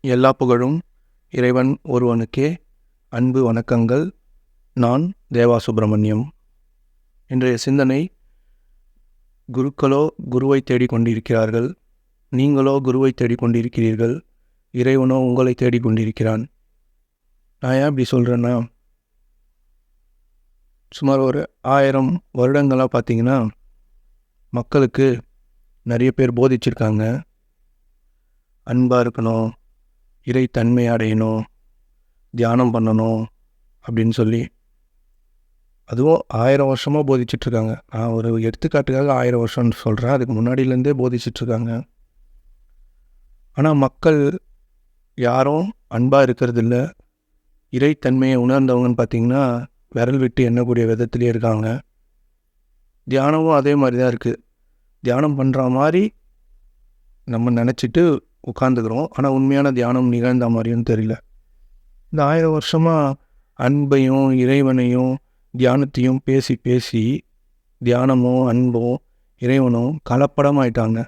எல்லா புகழும் இறைவன் ஒருவனுக்கே. அன்பு வணக்கங்கள். நான் தேவா சுப்பிரமணியம் இன்றைய சிந்தனை குருக்களோ குருவை தேடிக்கொண்டிருக்கிறார்கள். நீங்களோ குருவை தேடிக் கொண்டிருக்கிறீர்கள் இறைவனோ உங்களை தேடிக்கொண்டிருக்கிறான். நான் ஏன் இப்படி சொல்கிறேன்னா சுமார் ஒரு ஆயிரம் வருடங்களாக பார்த்தீங்கன்னா மக்களுக்கு நிறைய பேர் போதிச்சிருக்காங்க. அன்பாக இருக்கணும் இறைத்தன்மை அடையணும் தியானம் பண்ணணும் அப்படின்னு சொல்லி அதுவும் ஆயிரம் வருஷமாக போதிச்சிட்ருக்காங்க நான் ஒரு எடுத்துக்காட்டுக்காக ஆயிரம் வருஷம்னு சொல்கிறேன் அதுக்கு முன்னாடியிலேருந்தே போதிச்சிட்ருக்காங்க ஆனால் மக்கள் யாரும் அன்பாக இருக்கிறதில்ல. இறைத்தன்மையை உணர்ந்தவங்கன்னு பார்த்தீங்கன்னா விரல் விட்டு எண்ணக்கூடிய விதத்துலேயே இருக்காங்க. தியானமும் அதே மாதிரி தான் இருக்குது தியானம் பண்ணுற மாதிரி நம்ம நினச்சிட்டு உட்காந்துக்கிறோம் ஆனால் உண்மையான தியானம் நிகழ்ந்த மாதிரியும் தெரியல. இந்த ஆயிரம் வருஷமாக அன்பையும் இறைவனையும் தியானத்தையும் பேசி பேசி தியானமும் அன்பும் இறைவனும் கலப்படமாயிட்டாங்க.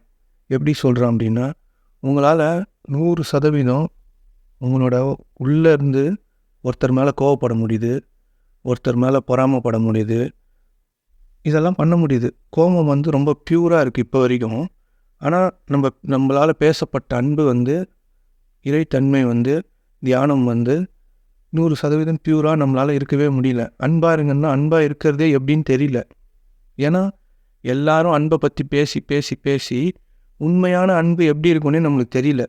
எப்படி சொல்கிறோம் அப்படின்னா உங்களால் நூறு சதவீதம் உங்களோட உள்ளேருந்து ஒருத்தர் மேலே கோவப்பட முடியுது ஒருத்தர் மேலே பொறாமப்பட முடியுது. இதெல்லாம் பண்ண முடியுது. கோபம் வந்து ரொம்ப ப்யூராக இருக்குது இப்போ வரைக்கும். ஆனால் நம்ம நம்மளால் பேசப்பட்ட அன்பு வந்து இறைத்தன்மை வந்து தியானம் வந்து நூறு சதவீதம் பியூராக நம்மளால் இருக்கவே முடியல. அன்பாக இருங்கன்னா அன்பாக இருக்கிறதே எப்படின்னு தெரியல. ஏன்னா எல்லாரும் அன்பை பற்றி பேசி பேசி பேசி உண்மையான அன்பு எப்படி இருக்கும்னே நம்மளுக்கு தெரியல.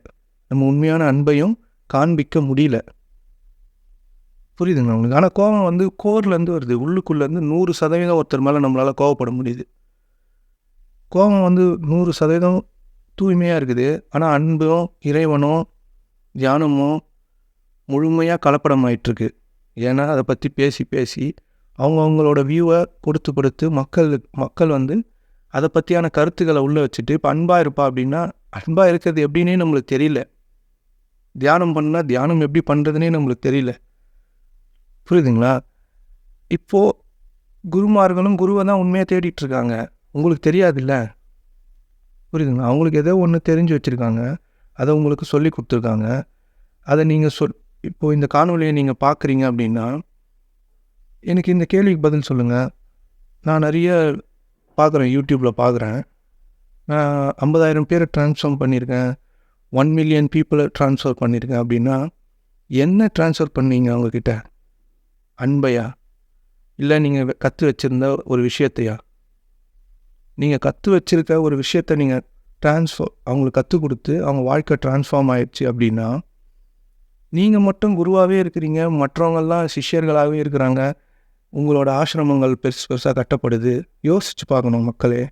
நம்ம உண்மையான அன்பையும் காண்பிக்க முடியல. புரியுதுங்க உங்களுக்கு? ஆனால் கோபம் வந்து கோர்லேருந்து வருது. உள்ளுக்குள்ளேருந்து நூறு சதவீதம் ஒருத்தர் மேலே நம்மளால் கோவப்பட முடியுது. கோபம் வந்து நூறு சதவீதம் தூய்மையாக இருக்குது. ஆனால் அன்பும் இறைவனும் தியானமும் முழுமையாக கலப்படம் ஆயிட்டுருக்கு ஏன்னா அதை பற்றி பேசி பேசி அவங்கவுங்களோட வியூவை கொடுத்து கொடுத்து மக்கள் மக்கள் வந்து அதை பற்றியான கருத்துக்களை உள்ளே வச்சுட்டு இப்போ அன்பாக இருப்பா அப்படின்னா அன்பாக இருக்கிறது எப்படின்னே நம்மளுக்கு தெரியல. தியானம் பண்ணால் தியானம் எப்படி பண்ணுறதுனே நம்மளுக்கு தெரியல. புரியுதுங்களா? இப்போது குருமார்களும் குருவை தான் உண்மையாக தேடிட்டுருக்காங்க. உங்களுக்கு தெரியாதுல்ல? புரியுதுங்களா? அவங்களுக்கு ஏதோ ஒன்று தெரிஞ்சு வச்சுருக்காங்க. அதை உங்களுக்கு சொல்லி கொடுத்துருக்காங்க. அதை நீங்கள் சொல் இப்போது இந்த காணொலியை நீங்கள் பார்க்குறீங்க அப்படின்னா எனக்கு இந்த கேள்விக்கு பதில் சொல்லுங்கள் நான் நிறைய பார்க்குறேன் யூடியூப்பில் பார்க்குறேன் நான் ஐம்பதாயிரம் பேரை ட்ரான்ஸ்ஃபார்ம் பண்ணியிருக்கேன் ஒன் மில்லியன் பீப்புளை ட்ரான்ஸ்ஃபர் பண்ணியிருக்கேன் அப்படின்னா என்ன ட்ரான்ஸ்ஃபர் பண்ணீங்க அவங்கக்கிட்ட அன்பையா? இல்லை நீங்கள் கற்று வச்சுருந்த ஒரு விஷயத்தையா? நீங்கள் கற்று வச்சுருக்க ஒரு விஷயத்த நீங்கள் ட்ரான்ஸ்ஃபார் அவங்களுக்கு கற்றுக் கொடுத்து அவங்க வாழ்க்கை ட்ரான்ஸ்ஃபார்ம் ஆயிடுச்சு அப்படின்னா நீங்கள் மட்டும் குருவாகவே இருக்கிறீங்க மற்றவங்கெல்லாம் சிஷ்யர்களாகவே இருக்கிறாங்க உங்களோட ஆசிரமங்கள் பெருசு பெருசாக கட்டப்படுது. யோசித்து பார்க்கணும் மக்களே.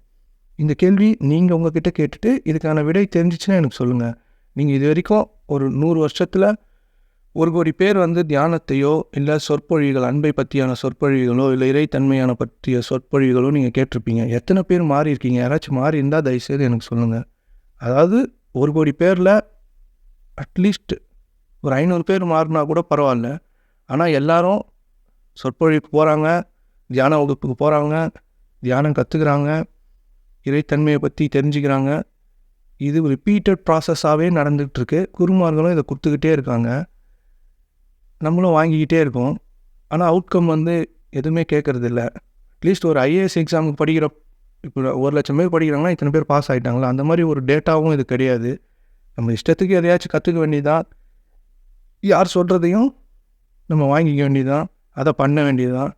இந்த கேள்வி நீங்கள் உங்ககிட்ட கேட்டுட்டு இதுக்கான விடை தெரிஞ்சிச்சுன்னா எனக்கு சொல்லுங்கள் நீங்கள் இது வரைக்கும் ஒரு நூறு வருஷத்தில் ஒரு கோடி பேர் வந்து தியானத்தையோ இல்லை சொற்பொழிகள் அன்பை பற்றியான சொற்பொழிகளோ இல்லை இறைத்தன்மையான பற்றிய சொற்பொழிகளோ நீங்கள் கேட்டிருப்பீங்க. எத்தனை பேர் மாறி இருக்கீங்க? யாராச்சும் மாறி இருந்தால் தயவுசெய்து எனக்கு சொல்லுங்கள் அதாவது ஒரு கோடி பேரில் அட்லீஸ்ட் ஒரு ஐநூறு பேர் மாறினா கூட பரவாயில்ல. ஆனால் எல்லாரும் சொற்பொழிவுக்கு போகிறாங்க தியான வகுப்புக்கு போகிறாங்க தியானம் கற்றுக்குறாங்க இறைத்தன்மையை பற்றி தெரிஞ்சுக்கிறாங்க. இது ரிப்பீட்டட் ப்ராசஸாகவே நடந்துகிட்ருக்கு குருமார்களும் இதை கொடுத்துக்கிட்டே இருக்காங்க. நம்மளும் வாங்கிக்கிட்டே இருக்கோம் ஆனால் அவுட்கம் வந்து எதுவுமே கேட்குறதில்ல. அட்லீஸ்ட் ஒரு ஐஏஎஸ் எக்ஸாமுக்கு படிக்கிற இப்போ ஒரு லட்சம் பேர் படிக்கிறாங்கன்னா இத்தனை பேர் பாஸ் ஆகிட்டாங்களா அந்த மாதிரி ஒரு டேட்டாவும் இது கிடையாது. நம்ம இஷ்டத்துக்கு எதையாச்சும் கற்றுக்க வேண்டியதான் யார் சொல்கிறதையும் நம்ம வாங்கிக்க வேண்டியதான் அதை பண்ண வேண்டியதுதான்.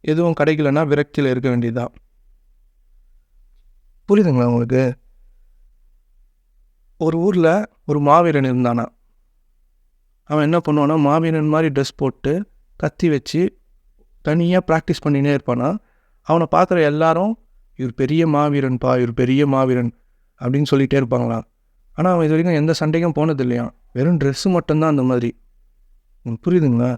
எதுவும் கிடைக்கலன்னா விரக்தியில் இருக்க வேண்டியதுதான். புரியுதுங்களா உங்களுக்கு? ஒரு ஊரில் ஒரு மாவீரன் இருந்தானா அவன் என்ன பண்ணுவானா மாவீரன் மாதிரி ட்ரெஸ் போட்டு கத்தி வச்சு தனியாக ப்ராக்டிஸ் பண்ணினே இருப்பானா அவனை பார்க்குற எல்லாரும் இவர் பெரிய மாவீரன்ப்பா இவர் பெரிய மாவீரன் அப்படின்னு சொல்லிகிட்டே இருப்பாங்களாம். ஆனால் அவன் இது வரைக்கும் எந்த சண்டைக்கும் போனது இல்லையா. வெறும் ட்ரெஸ்ஸு மட்டும்தான் அந்த மாதிரி. உங்களுக்கு புரியுதுங்களா?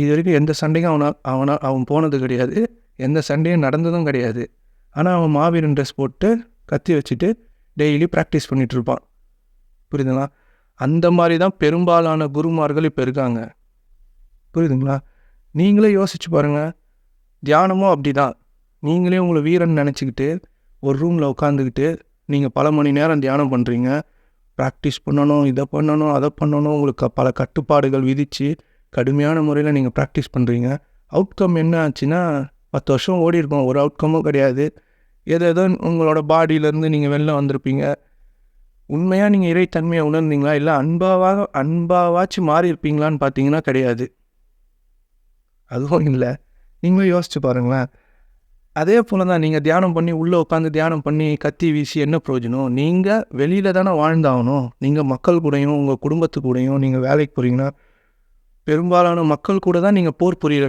இது வரைக்கும் எந்த சண்டைக்கும் அவனா அவனா அவன் போனது கிடையாது. எந்த சண்டையும் நடந்ததும் கிடையாது. ஆனால் அவன் மாவீரன் ட்ரெஸ் போட்டு கத்தி வச்சுட்டு டெய்லி ப்ராக்டிஸ் பண்ணிகிட்ருப்பான் புரியுதுங்களா? அந்த மாதிரி தான் பெரும்பாலான குருமார்கள் இப்போ இருக்காங்க. புரியுதுங்களா? நீங்களே யோசிச்சு பாருங்கள் தியானமும் அப்படி தான் நீங்களே உங்களை வீரன் நினச்சிக்கிட்டு ஒரு ரூமில் உட்காந்துக்கிட்டு நீங்கள் பல மணி நேரம் தியானம் பண்ணுறீங்க ப்ராக்டிஸ் பண்ணணும் இதை பண்ணணும் அதை பண்ணணும் உங்களுக்கு பல கட்டுப்பாடுகள் விதித்து கடுமையான முறையில் நீங்கள் ப்ராக்டிஸ் பண்ணுறீங்க அவுட்கம் என்ன ஆச்சுன்னா பத்து வருஷம் ஓடி இருக்கோம் ஒரு அவுட்கமும் கிடையாது. எது ஏதோ உங்களோட பாடியிலேருந்து நீங்கள் வெளில வந்திருப்பீங்க. உண்மையாக நீங்கள் இறைத்தன்மையை உணர்ந்தீங்களா? இல்லை அன்பாவாக அன்பாவாச்சும் மாறி இருப்பீங்களான்னு பார்த்தீங்கன்னா கிடையாது. அதுவும் இல்லை. நீங்களும் யோசிச்சு பாருங்களேன். அதே போல் தான் நீங்கள் தியானம் பண்ணி உள்ளே உட்காந்து தியானம் பண்ணி கத்தி வீசி என்ன பிரயோஜனம்? நீங்கள் வெளியில் தானே வாழ்ந்தாகணும். நீங்கள் மக்கள் கூடயும் உங்கள் குடும்பத்து கூடயும் நீங்கள் வேலைக்கு போகிறீங்கன்னா பெரும்பாலான மக்கள் கூட தான் நீங்கள் போர் புரியிற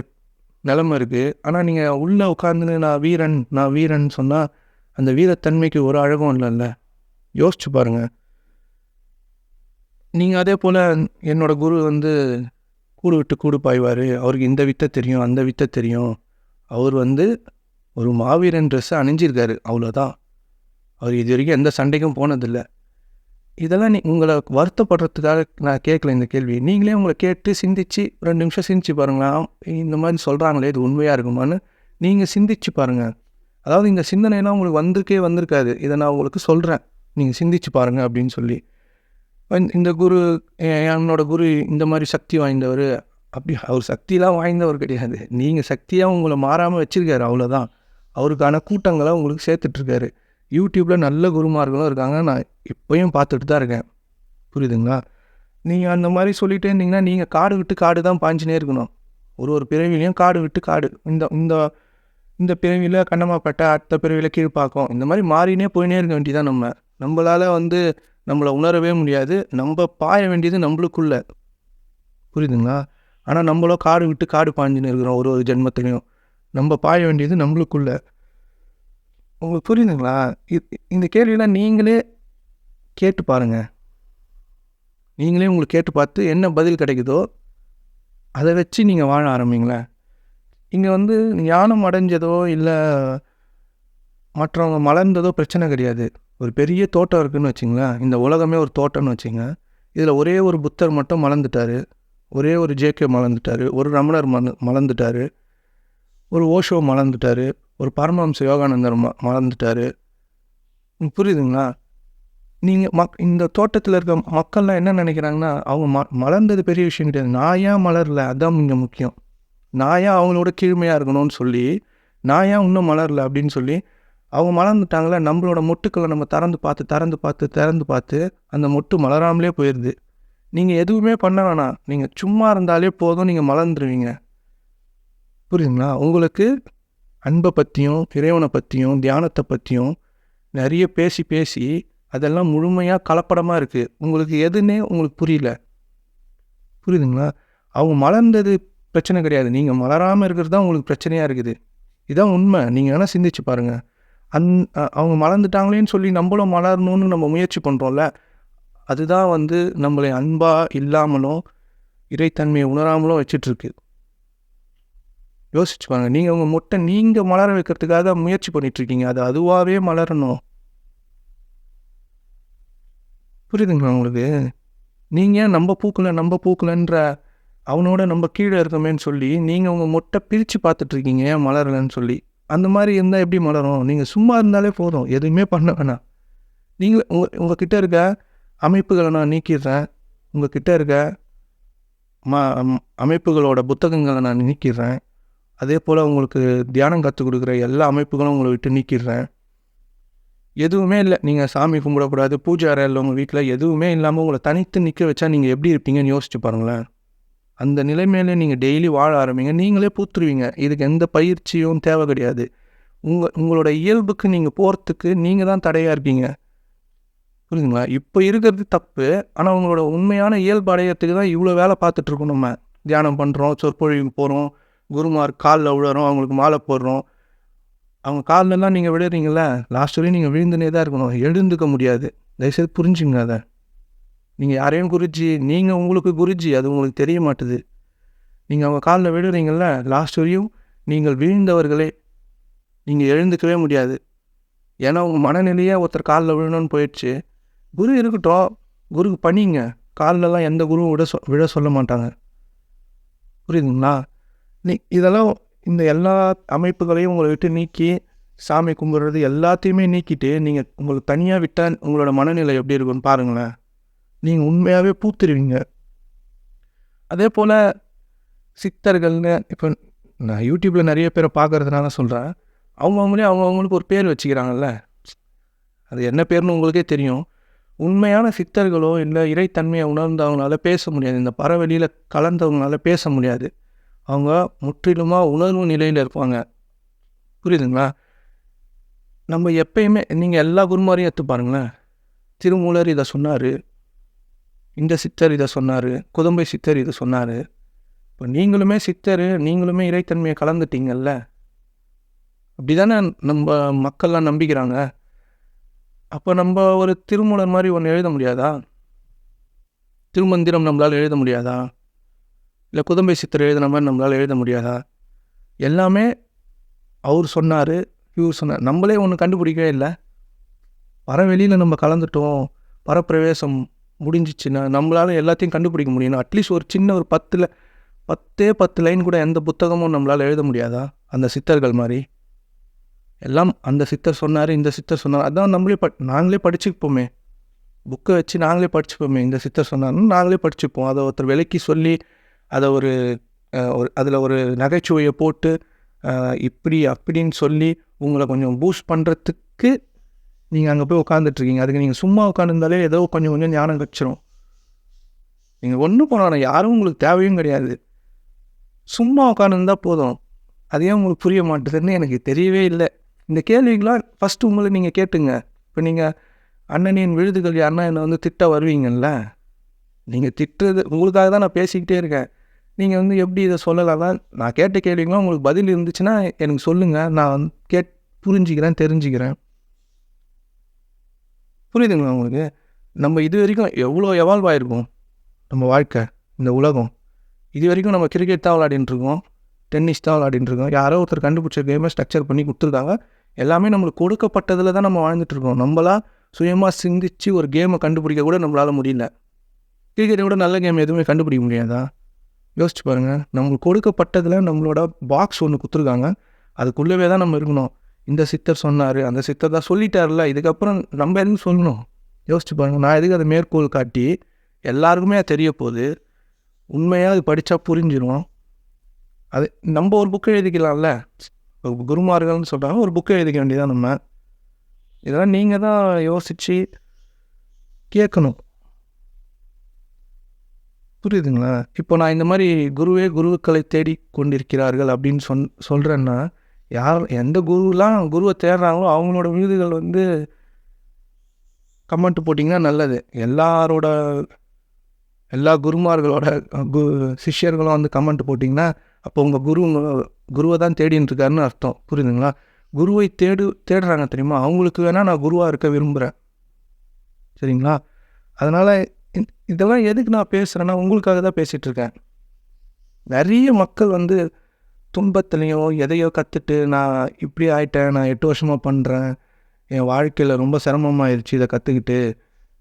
நிலமை இருக்குது ஆனால் நீங்கள் உள்ளே உட்காந்து நான் வீரன் நான் வீரன் சொன்னால் அந்த வீரத்தன்மைக்கு ஒரு அழகும் இல்லைல்ல? யோசிச்சு பாருங்கள் நீங்கள் அதே போல் என்னோடய குரு வந்து கூடு விட்டு கூடு பாய்வார். அவருக்கு இந்த வித்தை தெரியும் அந்த வித்தை தெரியும். அவர் வந்து ஒரு மாவீரன் ட்ரெஸ்ஸை அணிஞ்சிருக்காரு அவ்வளோதான் அவர் இது வரைக்கும் எந்த சண்டைக்கும் போனதில்லை. இதெல்லாம் நீ உங்களை வருத்தப்படுறதுக்காக நான் கேட்கல இந்த கேள்வி. நீங்களே உங்களை கேட்டு சிந்திச்சு ரெண்டு நிமிஷம் சிந்திச்சு பாருங்களேன். இந்த மாதிரி சொல்கிறாங்களே இது உண்மையாக இருக்குமான்னு நீங்கள் சிந்திச்சு பாருங்கள் அதாவது இந்த சிந்தனையெல்லாம் உங்களுக்கு வந்திருக்கே வந்திருக்காது. இதை நான் உங்களுக்கு சொல்கிறேன் நீங்கள் சிந்திச்சு பாருங்கள் அப்படின்னு சொல்லி. இந்த- இந்த குரு என்னோடய என்னோட குரு இந்த மாதிரி சக்தி வாய்ந்தவர். அப்படி அவர் சக்திலாம் வாய்ந்தவர் கிடையாது. நீங்கள் சக்தியாக உங்களை மாறாமல் வச்சுருக்காரு அவ்வளோதான் அவருக்கான கூட்டங்களை உங்களுக்கு சேர்த்துட்ருக்காரு. யூடியூப்பில் நல்ல குருமார்களும் இருக்காங்க. நான் இப்போயும் பார்த்துட்டு தான் இருக்கேன். புரியுதுங்களா? நீங்கள் அந்த மாதிரி சொல்லிகிட்டே இருந்தீங்கன்னா நீங்கள் காடு விட்டு காடு தான் பாஞ்சினே இருக்கணும். ஒரு ஒரு பிறவிலையும் காடு விட்டு காடு. இந்த இந்த இந்த பிறவியில் கண்ணம்மாப்பேட்டை அடுத்த பிறவியில் கீழ்ப்பாக்கம் இந்த மாதிரி மாறினே போயினே இருக்க வேண்டியதான் நம்ம. நம்மளால் வந்து நம்மளை உணரவே முடியாது. நம்ம பாய வேண்டியது நம்மளுக்குள்ள. புரியுதுங்களா? ஆனால் நம்மளோ காடு விட்டு காடு பாஞ்சுன்னு இருக்கிறோம் ஒரு ஒரு ஜென்மத்திலையும். நம்ம பாய வேண்டியது நம்மளுக்குள்ள. உங்களுக்கு புரியுதுங்களா? இ- இந்த கேள்வியெல்லாம் நீங்களே கேட்டு பாருங்க. நீங்களே உங்களுக்கு கேட்டு பார்த்து என்ன பதில் கிடைக்குதோ அதை வச்சு நீங்கள் வாழ ஆரம்பிங்களேன். இங்கே வந்து ஞானம் அடைஞ்சதோ இல்லை மற்றவங்க மலர்ந்ததோ பிரச்சனை கிடையாது. ஒரு பெரிய தோட்டம் இருக்குன்னு வச்சிங்களேன். இந்த உலகமே ஒரு தோட்டம்னு வச்சுங்க இதில் ஒரே ஒரு புத்தர் மட்டும் மலர்ந்துட்டார். ஒரே ஒரு ஜேகே மலர்ந்துட்டாரு. ஒரு ரமணர் மல மலர்ந்துட்டாரு. ஒரு ஓஷோ மலர்ந்துட்டாரு. ஒரு பரமஹம்ச யோகானந்தர் ம மலர்ந்துட்டாரு. புரியுதுங்களா? நீங்கள் மக் இந்த தோட்டத்தில் இருக்க மக்கள்லாம் என்ன நினைக்கிறாங்கன்னா அவங்க ம மலர்ந்தது பெரிய விஷயம் கிடையாது. நான் ஏன் மலரல? அதான் இங்கே முக்கியம். நான் ஏன் அவங்களோட கீழ்மையாக இருக்கணும்னு சொல்லி நான் ஏன் இன்னும் மலரல அப்படின்னு சொல்லி அவங்க மலர்ந்துட்டாங்களே நம்மளோட மொட்டுக்களை நம்ம திறந்து பார்த்து திறந்து பார்த்து திறந்து பார்த்து அந்த மொட்டு மலராமலே போயிடுது நீங்கள் எதுவுமே பண்ண வேணாம். நீங்கள் சும்மா இருந்தாலே போதும் நீங்கள் மலர்ந்துருவீங்க. புரியுதுங்களா? உங்களுக்கு அன்பை பற்றியும் இறைவனை பற்றியும் தியானத்தை பற்றியும் நிறைய பேசி பேசி அதெல்லாம் முழுமையாக கலப்படமாக இருக்குது உங்களுக்கு எதுன்னே உங்களுக்கு புரியல. புரியுதுங்களா? அவங்க மலர்ந்தது பிரச்சனை கிடையாது. நீங்கள் மலராமல் இருக்கிறது தான் உங்களுக்கு பிரச்சனையாக இருக்குது. இதான் உண்மை. நீங்கள் வேணால் சிந்திச்சு பாருங்கள் அந் அ- அவங்க மலர்ந்துட்டாங்களேன்னு சொல்லி நம்மளும் மலரணும்னு நம்ம முயற்சி பண்ணுறோம்ல அதுதான் வந்து நம்மளை அன்பாக இல்லாமலும் இறைத்தன்மையை உணராமலும் வச்சிட்ருக்கு. யோசிச்சு பாருங்கள் நீங்கள் உங்கள் முட்டை நீங்கள் மலர வைக்கிறதுக்காக முயற்சி பண்ணிகிட்ருக்கீங்க அது அதுவாகவே மலரணும். புரியுதுங்களா உங்களுக்கு? நீங்கள் ஏன் நம்ம பூக்கலை நம்ம பூக்கலன்ற அவனோட நம்ம கீழே இருக்கமேன்னு சொல்லி நீங்கள் உங்கள் மொட்டை பிரித்து பார்த்துட்ருக்கீங்க ஏன் மலரலைன்னு சொல்லி. அந்த மாதிரி இருந்தால் எப்படி மலரும்? நீங்கள் சும்மா இருந்தாலே போதும். எதுவுமே பண்ண வேணாம். நீங்கள் உங்கள் உங்கள்கிட்ட இருக்க அமைப்புகளை நான் நீக்கிடுறேன். உங்கள்கிட்ட இருக்க ம அம்- அமைப்புகளோட புத்தகங்களை நான் நீக்கிடுறேன். அதே போல் உங்களுக்கு தியானம் கற்றுக் கொடுக்குற எல்லா அமைப்புகளும் உங்களை விட்டு நீக்கிடுறேன். எதுவுமே இல்லை. நீங்கள் சாமி கும்பிடக்கூடாது பூஜை அறையில் உங்கள் வீட்டில் எதுவுமே இல்லாமல் உங்களை தனித்து நிற்க வச்சா நீங்கள் எப்படி இருப்பீங்கன்னு யோசிச்சு பாருங்களேன். அந்த நிலைமையிலே நீங்கள் டெய்லி வாழ ஆரம்பிங்க. நீங்களே பூத்துருவீங்க. இதுக்கு எந்த பயிற்சியும் தேவை கிடையாது. உங்கள் உங்களோட இயல்புக்கு நீங்கள் போகிறதுக்கு நீங்கள் தான் தடையாக இருக்கீங்க. புரியுதுங்களா? இப்போ இருக்கிறது தப்பு. ஆனால் உங்களோட உண்மையான இயல்பு அடையிறதுக்கு தான் இவ்வளோ வேலை பார்த்துட்ருக்கோம் நம்ம. தியானம் பண்ணுறோம் சொற்பொழிவுக்கு போகிறோம் குருமார் காலில் விழுறோம் அவங்களுக்கு மாலை போடுறோம். அவங்க காலிலலாம் நீங்கள் விழுறீங்கள லாஸ்ட் வரையும் நீங்கள் விழுந்துனே தான் இருக்கணும். எழுந்துக்க முடியாது. தயவுசெய்து புரிஞ்சுங்க அதை. நீங்கள் யாரையும் குருஜி நீங்கள் உங்களுக்கு குருஜி அது உங்களுக்கு தெரிய மாட்டுது நீங்கள் அவங்க காலில் விழுறீங்கள லாஸ்ட் வரையும் நீங்கள் வீழ்ந்தவர்களே நீங்கள் எழுந்துக்கவே முடியாது. ஏன்னா உங்கள் மனநிலையே ஒருத்தர் காலில் விழணும்னு போயிடுச்சு. குரு இருக்கட்டும் குருக்கு பண்ணிங்க கால்லலாம் எந்த குருவும் விட சொ விழ சொல்ல மாட்டாங்க. புரியுதுங்களா? நீ இதெல்லாம் இந்த எல்லா அமைப்புகளையும் உங்களை விட்டு நீக்கி சாமி கும்பிட்றது எல்லாத்தையுமே நீக்கிட்டு நீங்கள் உங்களுக்கு தனியாக விட்டால் உங்களோட மனநிலை எப்படி இருக்கும்னு பாருங்களேன். நீங்கள் உண்மையாகவே பூத்துருவீங்க. அதே போல் சித்தர்கள்னு இப்போ நான் யூடியூப்பில் நிறைய பேரை பார்க்கறதுனால சொல்கிறேன் அவங்கவுங்களே அவங்கவுங்களுக்கு ஒரு பேர் வச்சுக்கிறாங்கல்ல. அது என்ன பேர்னு உங்களுக்கே தெரியும். உண்மையான சித்தர்களோ இல்லை இறைத்தன்மையை உணர்ந்தவங்களால பேச முடியாது. இந்த பறவெளியில் கலந்தவங்களால பேச முடியாது. அவங்க முற்றிலுமாக உணர்வு நிலையில் இருப்பாங்க. புரியுதுங்களா? நம்ம எப்பயுமே நீங்கள் எல்லா குருமாரையும் எடுத்து பாருங்களேன். திருமூலர் இதை சொன்னார். இந்த சித்தர் இதை சொன்னார் குதம்பை சித்தர் இதை சொன்னார். இப்போ நீங்களுமே சித்தர் நீங்களுமே இறைத்தன்மையை கலந்துட்டீங்கல்ல? அப்படி தானே நம்ம மக்கள்லாம் நம்பிக்கிறாங்க. அப்போ நம்ம ஒரு திருமூலர் மாதிரி ஒன்று எழுத முடியாதா? திருமந்திரம் நம்மளால் எழுத முடியாதா? இல்லை குதம்பை சித்தர் எழுதின மாதிரி நம்மளால் எழுத முடியாதா? எல்லாமே அவர் சொன்னார் இவர் சொன்னார். நம்மளே ஒன்று கண்டுபிடிக்கவே இல்லை. பறவெளியில் நம்ம கலந்துட்டோம். பரப்பிரவேசம் முடிஞ்சிச்சுன்னா நம்மளால் எல்லாத்தையும் கண்டுபிடிக்க முடியும் அட்லீஸ்ட் ஒரு சின்ன ஒரு பத்தில் பத்தே பத்து லைன் கூட எந்த புத்தகமும் நம்மளால் எழுத முடியாதா? அந்த சித்தர்கள் மாதிரி. எல்லாம் அந்த சித்தர் சொன்னார் இந்த சித்தர் சொன்னார். அதான் நம்மளே ப நாங்களே படிச்சுப்போமே. புக்கை வச்சு நாங்களே படிச்சுப்போமே. இந்த சித்தர் சொன்னார்னு நாங்களே படிச்சுப்போம். அதை ஒருத்தர் விலைக்கு சொல்லி அதை ஒரு ஒரு அதில் ஒரு நகைச்சுவையை போட்டு இப்படி அப்படின்னு சொல்லி உங்களை கொஞ்சம் பூஸ்ட் பண்ணுறதுக்கு நீங்கள் அங்கே போய் உட்காந்துட்ருக்கீங்க அதுக்கு நீங்கள் சும்மா உட்காந்துருந்தாலே ஏதோ கொஞ்சம் கொஞ்சம் ஞானம் கிடச்சிரும். நீங்கள் ஒன்றும் போனாலும் யாரும் உங்களுக்கு தேவையும் கிடையாது. சும்மா உட்காந்துருந்தா போதும். அது ஏன் உங்களுக்கு புரிய மாட்டேதுன்னு எனக்கு தெரியவே இல்லை. இந்த கேள்விகளாம் ஃபஸ்ட்டு உங்களை நீங்கள் கேட்டுங்க. இப்போ நீங்கள் அண்ணனின் விழுதுகள் யாருன்னா என்னை வந்து திட்ட வருவீங்கல்ல? நீங்கள் திட்டுறது உங்களுக்காக தான் நான் பேசிக்கிட்டே இருக்கேன். நீங்கள் வந்து எப்படி இதை சொல்லலாம்னா நான் கேட்ட கேள்விங்களாம் உங்களுக்கு பதில் இருந்துச்சுன்னா எனக்கு சொல்லுங்கள் நான் வந்து கேட் புரிஞ்சுக்கிறேன் தெரிஞ்சுக்கிறேன். புரியுதுங்களா உங்களுக்கு? நம்ம இது வரைக்கும் எவ்வளோ எவால்வ் ஆகிருக்கோம் நம்ம வாழ்க்கை இந்த உலகம். இது வரைக்கும் நம்ம கிரிக்கெட் தான் விளையாடிட்டுருக்கோம் டென்னிஸ் தான் விளையாடிட்டுருக்கோம் யாரோ ஒருத்தர் கண்டுபிடிச்ச கேமை ஸ்ட்ரக்சர் பண்ணி கொடுத்துருக்காங்க. எல்லாமே நம்மளுக்கு கொடுக்கப்பட்டதில் தான் நம்ம வாழ்ந்துட்டு இருக்கோம். நம்மளா சுயமாக சிந்திச்சு ஒரு கேமை கண்டுபிடிக்க கூட நம்மளால் முடியல. கிரிக்கெட்டை விட நல்ல கேம் எதுவுமே கண்டுபிடிக்க முடியாதா? யோசிச்சு பாருங்கள் நம்மளுக்கு கொடுக்கப்பட்டதில் நம்மளோட பாக்ஸ் ஒன்று கொடுத்துருக்காங்க. அதுக்குள்ளவே தான் நம்ம இருக்கணும். இந்த சித்தர் சொன்னார் அந்த சித்தர் தான் சொல்லிட்டார்ல இதுக்கப்புறம் நம்ம எதுவும் சொல்லணும்? யோசிச்சு பாருங்கள் நான் எதுக்கு அதை மேற்கோள் காட்டி எல்லாருக்குமே அது தெரிய போகுது. உண்மையாக அது படித்தா புரிஞ்சிடும் அது நம்ம ஒரு புக்கு எழுதிக்கலாம்ல? குருமார்கள்னு சொல்கிறாங்க ஒரு புக்கு எழுதிக்க வேண்டியதான் நம்ம. இதெல்லாம் நீங்கள் தான் யோசித்து கேட்கணும். புரியுதுங்களா? இப்போ நான் இந்த மாதிரி குருவே குருக்களை தேடி கொண்டிருக்கிறார்கள் அப்படின்னு சொன் சொல்கிறேன்னா யார் எந்த குருலாம் குருவை தேடுறாங்களோ அவங்களோட விருதுகள் வந்து கமெண்ட் போட்டிங்கன்னா நல்லது. எல்லாரோட எல்லா குருமார்களோட கு சிஷ்யர்களும் வந்து கமெண்ட் போட்டிங்கன்னா அப்போ உங்கள் குரு குருவை தான் தேடின்னு இருக்காருன்னு அர்த்தம். புரியுதுங்களா? குருவை தேடு தேடுறாங்க தெரியுமா? அவங்களுக்கு வேணால் நான் குருவாக இருக்க விரும்புகிறேன் சரிங்களா? அதனால் இதெல்லாம் எதுக்கு நான் பேசுகிறேன்னா உங்களுக்காக தான் பேசிகிட்ருக்கேன் நிறைய மக்கள் வந்து துன்பத்துலேயோ எதையோ கற்றுட்டு நான் இப்படி ஆயிட்டேன் நான் எட்டு வருஷமாக பண்ணுறேன் என் வாழ்க்கையில் ரொம்ப சிரமமாயிருச்சு இதை கற்றுக்கிட்டு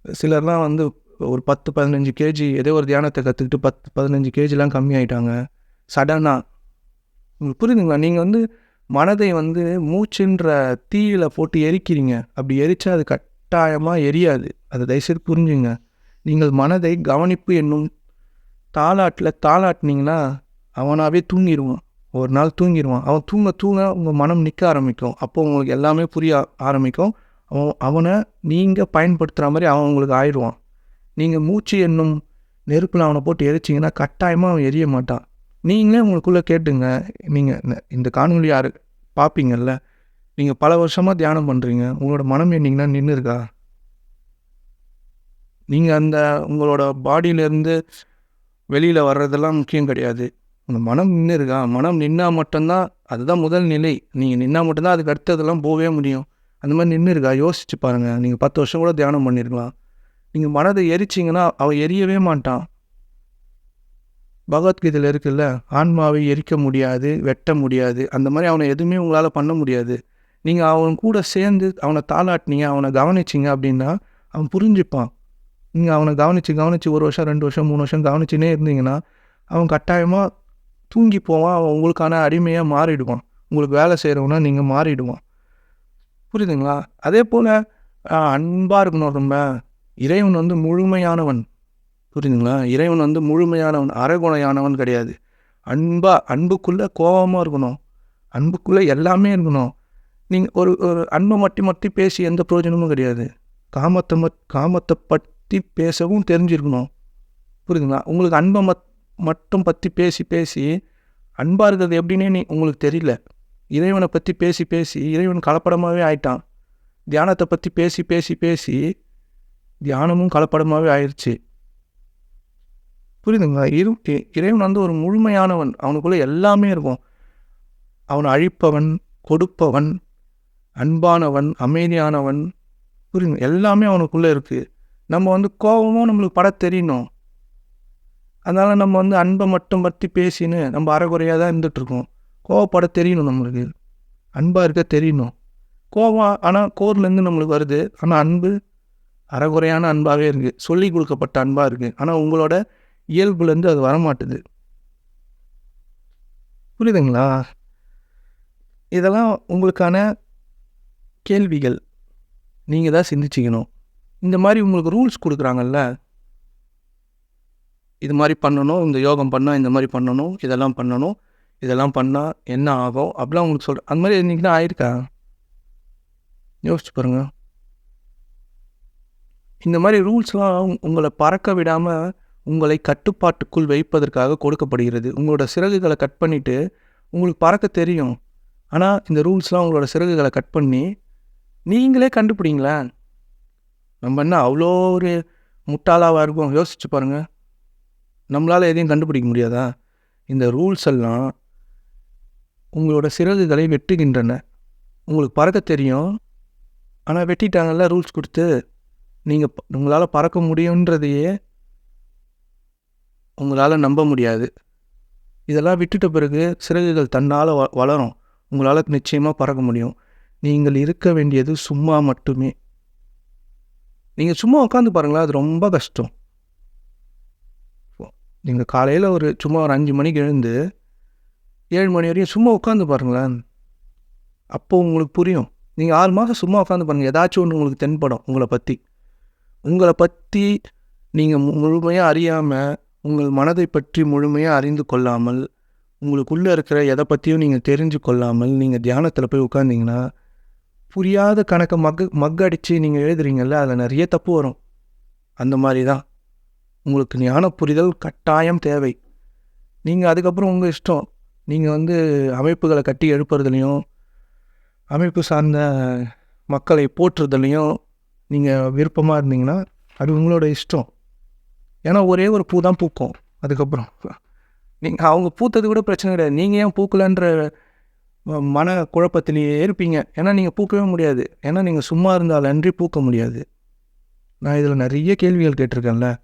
சிலர்லாம் வந்து ஒரு பத்து பதினஞ்சு கேஜி ஏதோ ஒரு தியானத்தை கற்றுக்கிட்டு பத்து பதினஞ்சு கேஜிலாம் கம்மியாயிட்டாங்க. சடனாக உங்களுக்கு புரியுதுங்களா? நீங்கள் வந்து மனதை வந்து மூச்சுன்ற தீயில் போட்டு எரிக்கிறீங்க. அப்படி எரிச்சா அது கட்டாயமாக எரியாது. அதை தயவுசெய்து புரிஞ்சுங்க. நீங்கள் மனதை கவனிப்பு என்னும் தாளாட்டில் தாளாட்டினீங்கன்னா அவனாகவே தூங்கிடுவான் ஒரு நாள் தூங்கிடுவான் அவன் தூங்க தூங்க உங்கள் மனம் நிற்க ஆரம்பிக்கும். அப்போ உங்களுக்கு எல்லாமே புரிய ஆரம்பிக்கும். அவன் அவனை நீங்கள் பயன்படுத்துகிற மாதிரி அவன் உங்களுக்கு ஆயிடுவான். நீங்கள் மூச்சு என்னும் நெருப்பில் அவனை போட்டு எரிச்சிங்கன்னா கட்டாயமாக அவன் எரிய மாட்டான். நீங்களே உங்களுக்குள்ளே கேட்டுங்க. நீங்கள் இந்த காணொலி யாரு பார்ப்பீங்கல்ல நீங்கள் பல வருஷமாக தியானம் பண்ணுறீங்க உங்களோட மனம் என்னீங்கன்னா நின்று இருக்கா நீங்கள் அந்த உங்களோட பாடியிலேருந்து வெளியில் வர்றதெல்லாம் முக்கியம் கிடையாது. அந்த மனம் நின்று இருக்கா மனம் நின்னால் மட்டும்தான் அதுதான் முதல் நிலை. நீங்கள் நின்னால் மட்டும்தான் அதுக்கு அடுத்ததெல்லாம் போகவே முடியும். அந்த மாதிரி நின்று இருக்கா யோசிச்சு பாருங்கள் நீங்கள் பத்து வருஷம் கூட தியானம் பண்ணியிருக்கலாம் நீங்கள் மனதை எரிச்சிங்கன்னா அவன் எரியவே மாட்டான். பகவத்கீதையில் இருக்குல்ல ஆன்மாவை எரிக்க முடியாது வெட்ட முடியாது. அந்த மாதிரி அவனை எதுவுமே உங்களால் பண்ண முடியாது. நீங்கள் அவன் கூட சேர்ந்து அவனை தாளாட்டினீங்க அவனை கவனிச்சிங்க அப்படின்னா அவன் புரிஞ்சுப்பான். நீங்கள் அவனை கவனித்து கவனித்து ஒரு வருஷம் ரெண்டு வருஷம் மூணு வருஷம் கவனிச்சுனே இருந்தீங்கன்னா அவன் கட்டாயமாக தூங்கி போவான் அவன் உங்களுக்கான அடிமையாக மாறிடுவான். உங்களுக்கு வேலை செய்கிறவனா நீங்கள் மாறிடுவான். புரியுதுங்களா? அதே போல் அன்பாக இருக்கணும் ரொம்ப. இறைவன் வந்து முழுமையானவன். புரியுதுங்களா? இறைவன் வந்து முழுமையானவன் அரைகுணையானவன் கிடையாது. அன்பாக அன்புக்குள்ளே கோபமாக இருக்கணும். அன்புக்குள்ளே எல்லாமே இருக்கணும். நீங்கள் ஒரு ஒரு அன்பை மட்டி மட்டி பேசி எந்த பிரயோஜனமும் கிடையாது. காமத்தை மட் காமத்தை பற்றி பேசவும் தெரிஞ்சிருக்கணும். புரியுதுங்களா? உங்களுக்கு அன்பை மட் மட்டும் பற்றி பேசி பேசி அன்பாக இருக்கிறது எப்படின்னே நீ உங்களுக்கு தெரியல. இறைவனை பற்றி பேசி பேசி இறைவன் கலப்படமாகவே ஆயிட்டான். தியானத்தை பற்றி பேசி பேசி பேசி தியானமும் கலப்படமாகவே ஆயிடுச்சு புரியுதுங்களா? இரு இ- இறைவன் வந்து ஒரு முழுமையானவன். அவனுக்குள்ளே எல்லாமே இருக்கும். அவன் அழிப்பவன் கொடுப்பவன் அன்பானவன் அமைதியானவன் புரியுங்க எல்லாமே அவனுக்குள்ளே இருக்குது நம்ம வந்து கோபமும் நம்மளுக்கு பட தெரியணும். அதனால் நம்ம வந்து அன்பை மட்டும் பற்றி பேசின்னு நம்ம அறகுறையாக தான் இருந்துகிட்ருக்கோம் கோவப்பட தெரியணும் நம்மளுக்கு. அன்பாக இருக்க தெரியணும். கோவம் ஆனால் கோர்லேருந்து நம்மளுக்கு வருது. ஆனால் அன்பு அறகுறையான அன்பாகவே இருக்குது சொல்லி கொடுக்கப்பட்ட அன்பாக இருக்குது ஆனால் உங்களோட இயல்புலேருந்து அது வரமாட்டுது. புரியுதுங்களா? இதெல்லாம் உங்களுக்கான கேள்விகள். நீங்கள் தான் சிந்திச்சிக்கணும். இந்த மாதிரி உங்களுக்கு ரூல்ஸ் கொடுக்குறாங்கல்ல இது மாதிரி பண்ணணும் இந்த யோகம் பண்ணால் இந்த மாதிரி பண்ணணும் இதெல்லாம் பண்ணணும் இதெல்லாம் பண்ணால் என்ன ஆகும்? அப்படிலாம் உங்களுக்கு சொல்கிறேன் அந்த மாதிரி இன்றைக்கி தான் ஆயிருக்கா? யோசிச்சு பாருங்க. இந்த மாதிரி ரூல்ஸ்லாம் உங்களை பறக்க விடாமல் உங்களை கட்டுப்பாட்டுக்குள் வைப்பதற்காக கொடுக்கப்படுகிறது. உங்களோட சிறகுகளை கட் பண்ணிவிட்டு உங்களுக்கு பறக்க தெரியும். ஆனால் இந்த ரூல்ஸ்லாம் உங்களோட சிறகுகளை கட் பண்ணி நீங்களே கண்டுபிடிங்களேன். நம்ம என்ன அவ்வளோ ஒரு முட்டாளாவாக இருக்கும்? யோசிச்சு பாருங்கள் நம்மளால் எதையும் கண்டுபிடிக்க முடியாதா? இந்த ரூல்ஸ் எல்லாம் உங்களோட சிறகுகளை வெட்டுகின்றன. உங்களுக்கு பறக்க தெரியும். ஆனால் வெட்டிட்டாங்கல்ல ரூல்ஸ் கொடுத்து நீங்கள் உங்களால் பறக்க முடியுன்றதையே உங்களால் நம்ப முடியாது. இதெல்லாம் விட்டுட்ட பிறகு சிறகுகள் தன்னால் வ வளரும். உங்களால் நிச்சயமாக பறக்க முடியும். நீங்கள் இருக்க வேண்டியது சும்மா மட்டுமே. நீங்கள் சும்மா உட்காந்து பாருங்களேன் அது ரொம்ப கஷ்டம். நீங்கள் காலையில் ஒரு சும்மா ஒரு அஞ்சு மணிக்கு எழுந்து ஏழு மணி வரையும் சும்மா உட்காந்து பாருங்களேன். அப்போ உங்களுக்கு புரியும். நீங்கள் ஆறு மாதம் சும்மா உட்காந்து பாருங்கள் ஏதாச்சும் ஒன்று உங்களுக்கு தென்படும் உங்களை பற்றி உங்களை பற்றி நீங்கள் முழுமையாக அறியாமல் உங்கள் மனதை பற்றி முழுமையாக அறிந்து கொள்ளாமல் உங்களுக்குள்ளே இருக்கிற எதை பற்றியும் நீங்கள் தெரிஞ்சு கொள்ளாமல் நீங்கள் தியானத்தில் போய் உட்காந்திங்கன்னா புரியாத கணக்கை மக்கு மக்கடிச்சு நீங்கள் எழுதுறீங்கல்ல அதில் நிறைய தப்பு வரும். அந்த மாதிரி தான். உங்களுக்கு ஞான புரிதல் கட்டாயம் தேவை. நீங்கள் அதுக்கப்புறம் உங்கள் இஷ்டம். நீங்கள் வந்து அமைப்புகளை கட்டி எழுப்புறதுலையும் அமைப்பு சார்ந்த மக்களை போற்றுறதுலையும் நீங்கள் விருப்பமாக இருந்தீங்கன்னா அது உங்களோட இஷ்டம். ஏன்னா ஒரே ஒரு பூ தான் பூக்கும். அதுக்கப்புறம். நீங்கள் அவங்க பூத்தது கூட பிரச்சனை கிடையாது. நீங்கள் ஏன் பூக்கலன்ற ம- மன குழப்பத்திலேயே இருப்பீங்க. ஏன்னா நீங்கள் பூக்கவே முடியாது. ஏன்னா நீங்கள் சும்மா இருந்தால் அன்றி பூக்க முடியாது. நான் இதில் நிறைய கேள்விகள் கேட்டிருக்கேன்ல.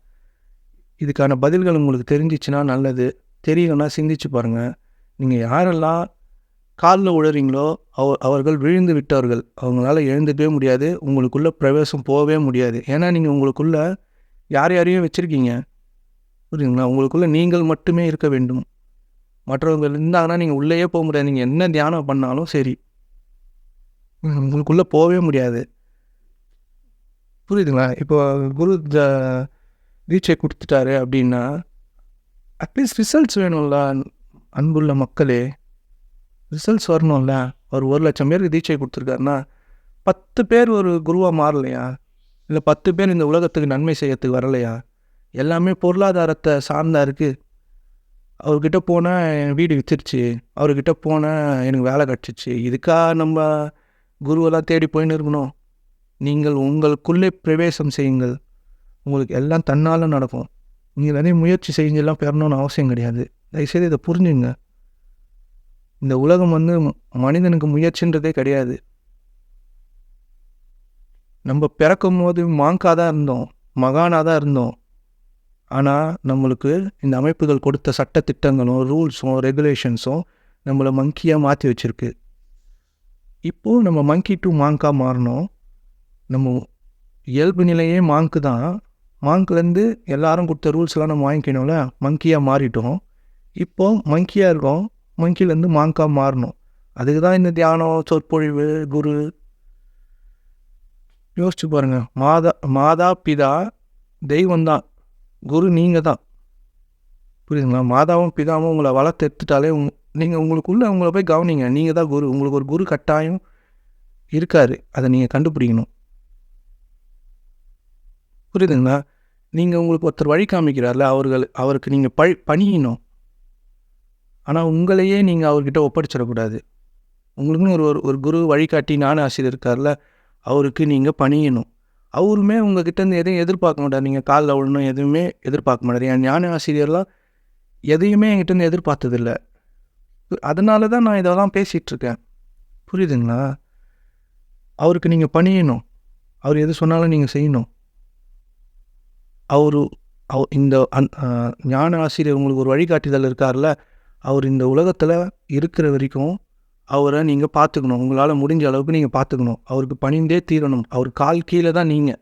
இதுக்கான பதில்கள் உங்களுக்கு தெரிஞ்சிச்சுன்னா நல்லது. தெரியலன்னா சிந்திச்சு பாருங்கள் நீங்கள் யாரெல்லாம் காலில் உழறீங்களோ அவ அவர்கள் விழுந்து விட்டவர்கள் அவங்களால எழுந்துக்கவே முடியாது. உங்களுக்குள்ளே பிரவேசம் போகவே முடியாது. ஏன்னா நீங்கள் உங்களுக்குள்ளே யார் யாரையும் வச்சுருக்கீங்க? புரியுதுங்களா? உங்களுக்குள்ளே நீங்கள் மட்டுமே இருக்க வேண்டும். மற்றவங்க இருந்தாங்கன்னா நீங்கள் உள்ளேயே போக முடியாது. நீங்கள் என்ன தியானம் பண்ணாலும் சரி. உங்களுக்குள்ளே போகவே முடியாது. புரியுதுங்களா? இப்போ குரு ரீச்சை கொடுத்துட்டாரு அப்படின்னா அட்லீஸ்ட் ரிசல்ட்ஸ் வேணும்ல அன்புள்ள மக்களே. ரிசல்ட்ஸ் வரணும்ல. ஒரு ஒரு லட்சம் பேருக்கு தீட்சை கொடுத்துருக்காருன்னா பத்து பேர் ஒரு குருவாக மாறலையா? இல்லை பத்து பேர் இந்த உலகத்துக்கு நன்மை செய்யறதுக்கு வரலையா? எல்லாமே பொருளாதாரத்தை சார்ந்தா இருக்குது அவர்கிட்ட போனால் என் வீடு வித்துருச்சு. அவர்கிட்ட போனால் எனக்கு வேலை கிடச்சிச்சு. இதுக்காக நம்ம குருவெல்லாம் தேடி போயின்னு இருக்கணும் நீங்கள் உங்களுக்குள்ளே பிரவேசம் செய்யுங்கள். உங்களுக்கு எல்லாம் தன்னால் நடக்கும். நீங்கள் நிறைய முயற்சி செஞ்செல்லாம் பெறணும்னு அவசியம் கிடையாது. தயவுசெய்து இதை புரிஞ்சுங்க. இந்த உலகம் வந்து மனிதனுக்கு முயற்சின்றதே கிடையாது. நம்ம பிறக்கும் போது மாங்காக தான் இருந்தோம் மகானாக தான் இருந்தோம். ஆனால் நம்மளுக்கு இந்த அமைப்புகள் கொடுத்த சட்ட திட்டங்களும் ரூல்ஸும் ரெகுலேஷன்ஸும் நம்மளை மங்கியாக மாற்றி வச்சுருக்கு. இப்போது நம்ம மங்கி டு மாங்காக மாறணும். நம்ம இயல்பு நிலையே மாங்கு தான் மாங்க்லேருந்து எல்லாரும் கொடுத்த ரூல்ஸ்லாம் நம்ம வாங்கிக்கணும்ல? மங்கியாக மாறிட்டோம். இப்போது மங்கியாக இருக்கோம். மங்கிலேருந்து மாங்கா மாறணும். அதுக்கு தான் இந்த தியானம் சொற்பொழிவு குரு. யோசிச்சு பாருங்கள் மாதா மாதா பிதா தெய்வம் தான். குரு நீங்கள் தான் புரியுதுங்களா? மாதாவும் பிதாவும் உங்களை வளர்த்து எடுத்துட்டாலே உங் நீங்கள் உங்களுக்குள்ளே உங்களை போய் கவனிங்க. நீங்கள் தான் குரு. உங்களுக்கு ஒரு குரு கட்டாயம் இருக்காரு. அதை நீங்கள் கண்டுபிடிக்கணும். புரியுதுங்களா? நீங்கள் உங்களுக்கு ஒருத்தர் வழி காமிக்கிறார்ல அவர்கள் அவருக்கு நீங்கள் பழி பணியணும். ஆனால் உங்களையே நீங்கள் அவர்கிட்ட ஒப்படைச்சிடக்கூடாது. உங்களுக்குன்னு ஒரு ஒரு- ஒரு குரு வழிகாட்டி ஞான ஆசிரியர் இருக்கார்ல அவருக்கு நீங்கள் பணியணும். அவருமே உங்ககிட்ட எதையும் எதிர்பார்க்க மாட்டார். நீங்கள் காலில் விழணும் எதுவுமே எதிர்பார்க்க மாட்டார். என் ஞான ஆசிரியர்லாம் எதையுமே என்கிட்ட எதிர்பார்த்ததில்ல. அதனால தான் நான் இதெல்லாம் பேசிகிட்ருக்கேன். புரியுதுங்களா? அவருக்கு நீங்கள் பணியணும். அவர் எது சொன்னாலும் நீங்கள் செய்யணும். அவரு அவ இந்த அந் ஞான ஆசிரியர் உங்களுக்கு ஒரு வழிகாட்டுதல் இருக்கார்ல அவர் இந்த உலகத்தில் இருக்கிற வரைக்கும் அவரை நீங்கள் பார்த்துக்கணும். உங்களால் முடிஞ்ச அளவுக்கு நீங்கள் பார்த்துக்கணும். அவருக்கு பணிந்தே தீரணும். அவர் கால் கீழே தான் நீங்கள்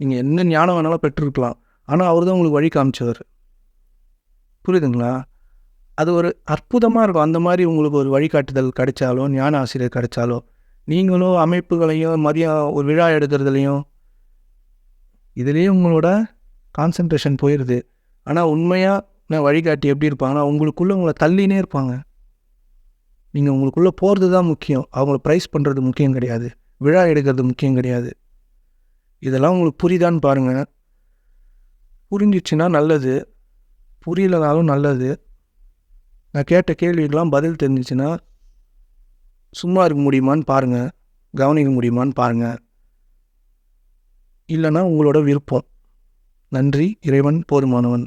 நீங்கள் என்ன ஞானம் வேணாலும் பெற்றிருக்கலாம். ஆனால் அவர் தான் உங்களுக்கு வழி காமிச்சவர். புரியுதுங்களா? அது ஒரு அற்புதமாக இருக்கும். அந்த மாதிரி உங்களுக்கு ஒரு வழிகாட்டுதல் கிடைச்சாலோ ஞான ஆசிரியர் கிடைச்சாலோ நீங்களும் அமைப்புகளையும் மரியா ஒரு விழா எடுக்கிறதுலையும் இதுலேயும் உங்களோட கான்சன்ட்ரேஷன் போயிடுது ஆனால் உண்மையாக நான் வழிகாட்டி எப்படி இருப்பாங்கன்னா உங்களுக்குள்ளே உங்களை தள்ளினே இருப்பாங்க. நீங்கள் உங்களுக்குள்ளே போகிறது தான் முக்கியம். அவங்கள ப்ரைஸ் பண்ணுறது முக்கியம் கிடையாது. விழா எடுக்கிறது முக்கியம் கிடையாது. இதெல்லாம் உங்களுக்கு புரியுதான்னு பாருங்கள் புரிஞ்சிச்சுன்னா நல்லது. புரியலனாலும் நல்லது. நான் கேட்ட கேள்விக்கெல்லாம் பதில் தெரிஞ்சிச்சுன்னா சும்மா இருக்க முடியுமான்னு பாருங்கள் கவனிக்க முடியுமான்னு பாருங்கள் இல்லைன்னா உங்களோட விருப்பம். நன்றி இறைவன் போதுமானவன்.